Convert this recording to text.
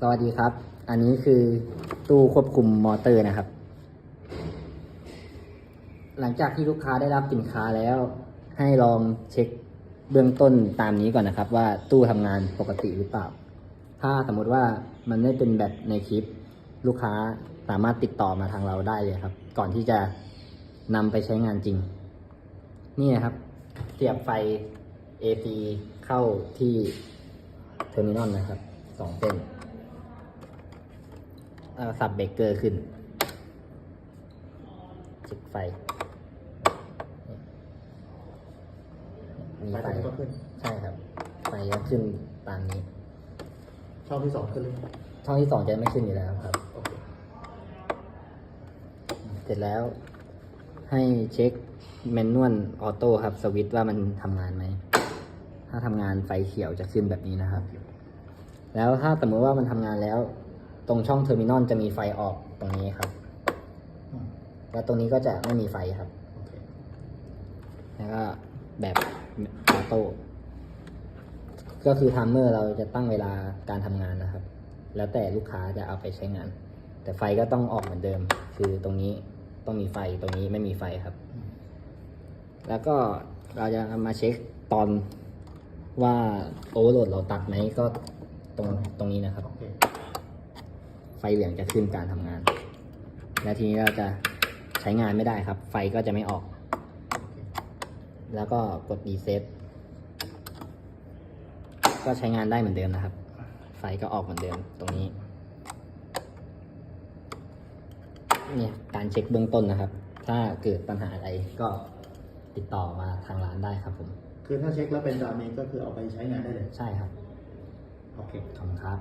สวัสดีครับ อันนี้คือตู้ควบคุมมอเตอร์นะครับ หลังจากที่ลูกค้าได้รับสินค้าแล้ว ให้ลองเช็คเบื้องต้นตามนี้ก่อนนะครับ ว่าตู้ทำงานปกติหรือเปล่า ถ้าสมมติว่ามันไม่เป็นแบบในคลิป ลูกค้าสามารถติดต่อมาทางเราได้เลยครับ ก่อนที่จะนำไปใช้งานจริง นี่นะครับ เสียบไฟ AC เข้าที่เทอร์มินอลนะครับสองเส้น แล้วสับเบรกเกอร์ขึ้นจิกไฟมีไฟก็ขึ้น ใช่ครับ ไฟก็ขึ้นตามนี้ ช่องที่สองขึ้นเลยช่องที่สองจะไม่ขึ้นอยู่แล้วครับโอเคเสร็จแล้ว ให้เช็คแมนนวลออโต้ครับ สวิตช์ว่ามันทำงานไหม ถ้าทำงานไฟเขียวจะขึ้นแบบนี้นะครับ แล้วถ้าสมมติว่ามันทำงานแล้ว ตรงช่องเทอร์มินอลจะมีไฟออกตรงนี้ครับอืมแล้วตรงนี้ก็จะไม่มีไฟครับโอเคแล้วก็แบบออโต้ก็คือทัมเมอร์เราจะตั้งเวลาการทำงานนะครับ แล้วแต่ลูกค้าจะเอาไปใช้งาน แต่ไฟก็ต้องออกเหมือนเดิม คือตรงนี้ต้องมีไฟตรงนี้ไม่มีไฟครับอืมแล้วก็เราจะมาเช็คตอนว่าโอเวอร์โหลดเราตัดไหมก็ตรงตรงนี้นะครับโอเค ไฟเหลืองจะขึ้นการทำงาน และทีนี้เราจะใช้งานไม่ได้ครับ ไฟก็จะไม่ออกโอเคแล้วก็กด reset ก็ใช้งานได้เหมือนเดิมนะครับ ไฟก็ออกเหมือนเดิมตรงนี้เนี่ยการเช็คเบื้องต้นนะครับ ถ้าเกิดปัญหาอะไรก็ติดต่อมาทางร้านได้ครับผม คือถ้าเช็คแล้วเป็นตามนี้ก็คือเอาไปใช้งานได้เลย ใช่ครับ โอเคขอบคุณครับ